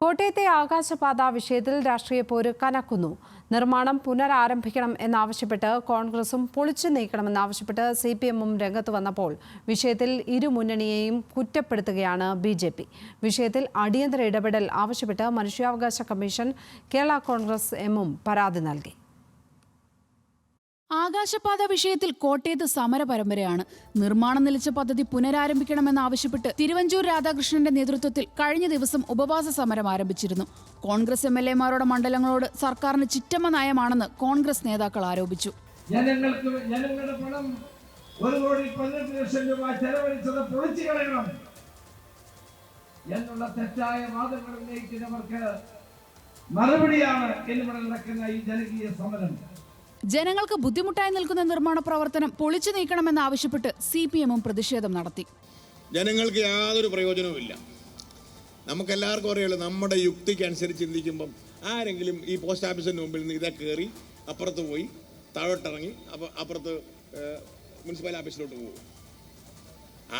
കോട്ടയത്തെ ആകാശപാത വിഷയത്തിൽ രാഷ്ട്രീയ പോര് കനക്കുന്നു. നിർമ്മാണം പുനരാരംഭിക്കണം എന്നാവശ്യപ്പെട്ട് കോൺഗ്രസും പൊളിച്ചു നീക്കണമെന്നാവശ്യപ്പെട്ട് സി പി എമ്മും രംഗത്ത് വന്നപ്പോൾ വിഷയത്തിൽ ഇരു മുന്നണിയെയും കുറ്റപ്പെടുത്തുകയാണ് ബി ജെ പി. വിഷയത്തിൽ അടിയന്തര ഇടപെടൽ ആവശ്യപ്പെട്ട് മനുഷ്യാവകാശ കമ്മീഷൻ കേരള കോൺഗ്രസ് എമ്മും പരാതി നൽകി. ആകാശപാത വിഷയത്തിൽ കോട്ടയത്ത് സമര പരമ്പരയാണ് നിർമ്മാണം നിലച്ച പദ്ധതി പുനരാരംഭിക്കണമെന്നാവശ്യപ്പെട്ട് തിരുവഞ്ചൂർ രാധാകൃഷ്ണന്റെ നേതൃത്വത്തിൽ കഴിഞ്ഞ ദിവസം ഉപവാസ സമരം ആരംഭിച്ചിരുന്നു. കോൺഗ്രസ് എം എൽ എമാരുടെ മണ്ഡലങ്ങളോട് സർക്കാരിന് ചിറ്റമ്മ നയമാണെന്ന് കോൺഗ്രസ് നേതാക്കൾ ആരോപിച്ചു. ഒരു കോടി പതിനെട്ട് ലക്ഷം എന്നുള്ള തെറ്റായ മറുപടിയാണ് ഈ ജനകീയ സമരം. ജനങ്ങൾക്ക് ബുദ്ധിമുട്ടായി നിൽക്കുന്ന നിർമ്മാണ പ്രവർത്തനം പൊളിച്ചു നീക്കണമെന്നാവശ്യപ്പെട്ട് സി പി എമ്മും പ്രതിഷേധം നടത്തി. ജനങ്ങൾക്ക് യാതൊരു പ്രയോജനവുമില്ല. നമുക്കെല്ലാവർക്കും അറിയാലോ നമ്മുടെ യുക്തിക്ക് അനുസരിച്ച് ചിന്തിക്കുമ്പം ആരെങ്കിലും ഈ പോസ്റ്റ് ഓഫീസിന് മുമ്പിൽ നിന്ന് ഇതേ കയറി അപ്പുറത്ത് പോയി താഴോട്ടിറങ്ങി അപ്പം അപ്പുറത്ത് മുനിസിപ്പൽ ഓഫീസിലോട്ട് പോകും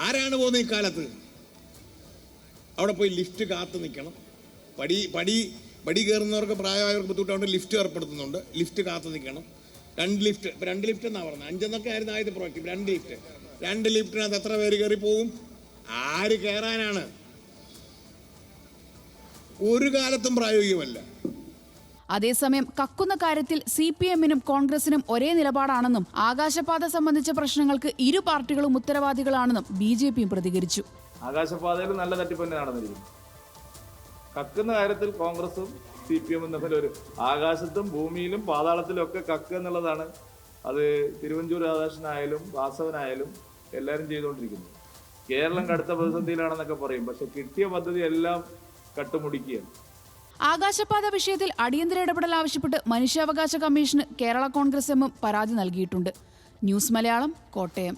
ആരാണ് പോകുന്നത് ഈ കാലത്ത് അവിടെ പോയി ലിഫ്റ്റ് കാത്തു നിൽക്കണം. പടി പടി പടി കയറുന്നവർക്ക് പ്രായമായവർക്ക് ബുദ്ധിമുട്ടായതുകൊണ്ട് ലിഫ്റ്റ് ഏർപ്പെടുത്തുന്നുണ്ട്. ലിഫ്റ്റ് കാത്തു നിൽക്കണം. രണ്ട് ലിഫ്റ്റ് ഇപ്പം രണ്ട് ലിഫ്റ്റ് എന്നാണ് പറഞ്ഞത് അഞ്ചെന്നൊക്കെ ആയിരുന്നു ആദ്യത്തെ പ്രോജക്റ്റ് രണ്ട് ലിഫ്റ്റ് രണ്ട് ലിഫ്റ്റിനകത്ത് എത്ര പേര് കയറി പോകും? ആര് കയറാനാണ് ഒരു കാലത്തും പ്രായോഗികമല്ല. അതേസമയം കക്കുന്ന കാര്യത്തിൽ സി പി എമ്മിനും കോൺഗ്രസിനും ഒരേ നിലപാടാണെന്നും ആകാശപാത സംബന്ധിച്ച പ്രശ്നങ്ങൾക്ക് ഇരു പാർട്ടികളും ഉത്തരവാദികളാണെന്നും ബി ജെ പിയും പ്രതികരിച്ചു. ആകാശപാതയിൽ നല്ല തട്ടിപ്പ് തന്നെ നടന്നിരിക്കുന്നു. കക്കുന്ന കാര്യത്തിൽ കോൺഗ്രസും സി പി എമ്മും തമ്മിൽ ഒരു ആകാശത്തും ഭൂമിയിലും പാതാളത്തിലും ഒക്കെ കക്ക് എന്നുള്ളതാണ് അത് തിരുവഞ്ചൂർ രാധാകൃഷ്ണനായാലും വാസവനായാലും എല്ലാവരും ചെയ്തുകൊണ്ടിരിക്കുന്നത്. കേരളം കടുത്ത പ്രതിസന്ധിയിലാണെന്നൊക്കെ പറയും. പക്ഷെ കിട്ടിയ പദ്ധതി എല്ലാം കട്ടുമുടിക്കുകയാണ്. ആകാശപാത വിഷയത്തിൽ അടിയന്തര ഇടപെടൽ ആവശ്യപ്പെട്ട് മനുഷ്യാവകാശ കമ്മീഷന് കേരള കോൺഗ്രസ് എമ്മും പരാതി നൽകിയിട്ടുണ്ട്. ന്യൂസ് മലയാളം കോട്ടയം.